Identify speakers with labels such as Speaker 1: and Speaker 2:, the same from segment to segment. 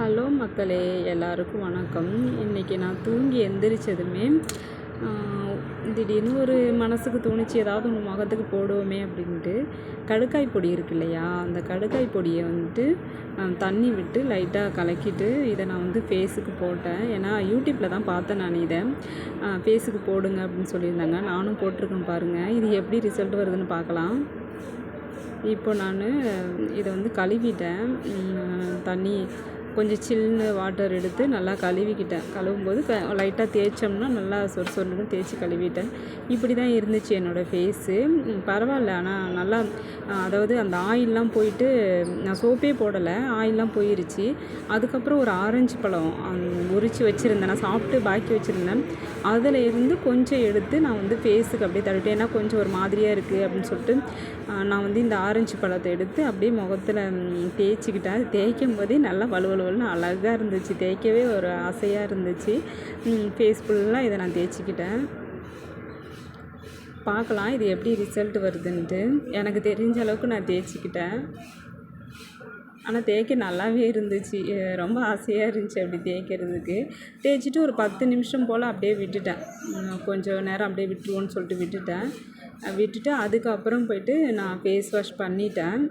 Speaker 1: Hello மக்களே எல்லாருக்கும் வணக்கம். இன்றைக்கி நான் தூங்கி எந்திரிச்சதுமே திடீர்னு ஒரு மனசுக்கு தோணுச்சு ஏதாவது ஒன்று முகத்துக்கு போடுவோமே அப்படின்ட்டு கடுக்காய் பொடி இருக்கு இல்லையா? அந்த கடுக்காய் பொடியை வந்துட்டு தண்ணி விட்டு லைட்டாக கலக்கிட்டு இதை நான் வந்து ஃபேஸுக்கு போட்டேன். ஏன்னா யூடியூப்பில் தான் பார்த்தேன் நான் இதை. ஃபேஸுக்கு போடுங்க அப்படின்னு சொல்லியிருந்தாங்க. நானும் போட்டிருக்கேன் பாருங்கள் இது எப்படி ரிசல்ட் வருதுன்னு பார்க்கலாம். இப்போ நான் இதை வந்து கழுவிட்டேன். தண்ணி கொஞ்சம் சில்லுன்னு வாட்டர் எடுத்து நல்லா கழுவிக்கிட்டேன். கழுவும் போது க லைட்டாக தேய்ச்சோம்னா நல்லா சொர் சொர்னு தேய்ச்சி கழுவிட்டேன். இப்படி தான் இருந்துச்சு என்னோடய ஃபேஸு பரவாயில்ல. ஆனால் நல்லா அதாவது அந்த ஆயிலெலாம் போயிட்டு நான் சோப்பே போடலை. ஆயிலெலாம் போயிருச்சு. அதுக்கப்புறம் ஒரு ஆரஞ்சு பழம் உரித்து வச்சுருந்தேன். நான் சாப்பிட்டு பாக்கி வச்சுருந்தேன். அதில் இருந்து கொஞ்சம் எடுத்து நான் வந்து ஃபேஸுக்கு அப்படியே தடுட்டேன் ஏன்னா கொஞ்சம் ஒரு மாதிரியாக இருக்குது அப்படின்னு சொல்லிட்டு நான் வந்து இந்த ஆரஞ்சு பழத்தை எடுத்து அப்படியே முகத்தில் தேய்ச்சிக்கிட்டேன். தேய்க்கும் போதே நல்லா வலுவலு வலுவலுவல்னு அழகாக இருந்துச்சு தேய்க்கவே ஒரு ஆசையாக இருந்துச்சு. ஃபேஸ் ஃபுல்லாக இதை நான் தேய்ச்சிக்கிட்டேன். பார்க்கலாம் இது எப்படி ரிசல்ட் வருதுன்ட்டு. எனக்கு தெரிஞ்ச அளவுக்கு நான் தேய்ச்சிக்கிட்டேன். ஆனால் தேய்க்க நல்லாவே இருந்துச்சு. ரொம்ப ஆசையாக இருந்துச்சு அப்படி தேய்க்கிறதுக்கு. தேய்ச்சிட்டு ஒரு பத்து நிமிஷம் போல் அப்படியே விட்டுட்டேன். கொஞ்சம் நேரம் அப்படியே விட்டுருவோன்னு சொல்லிட்டு விட்டுட்டேன். விட்டுட்டு அதுக்கப்புறம் போயிட்டு நான் ஃபேஸ் வாஷ் பண்ணிட்டேன்.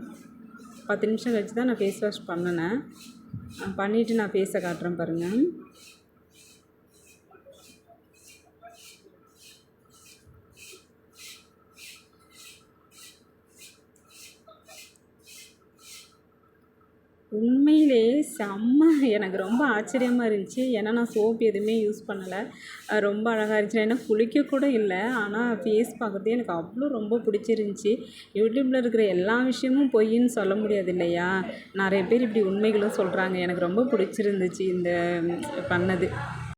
Speaker 1: பத்து நிமிஷம் கழிச்சு தான் நான் ஃபேஸ் வாஷ் பண்ணினேன். பண்ணிவிட்டு நான் ஃபேஸை காட்டுறேன் பாருங்கள் உண்மையிலே செம்ம எனக்கு ரொம்ப ஆச்சரியமாக இருந்துச்சு. ஏன்னா நான் சோப் எதுவுமே யூஸ் பண்ணலை. ரொம்ப அழகாக இருந்துச்சு. ஏன்னா குளிக்க கூட இல்லை. ஆனால் ஃபேஸ் பார்க்குறதே எனக்கு அவ்வளோ ரொம்ப பிடிச்சிருந்துச்சி. யூடியூப்பில் இருக்கிற எல்லா விஷயமும் பொய்ன்னு சொல்ல முடியாது இல்லையா? நிறைய பேர் இப்படி உண்மைகளும் சொல்கிறாங்க எனக்கு ரொம்ப பிடிச்சிருந்துச்சி இந்த பண்ணது.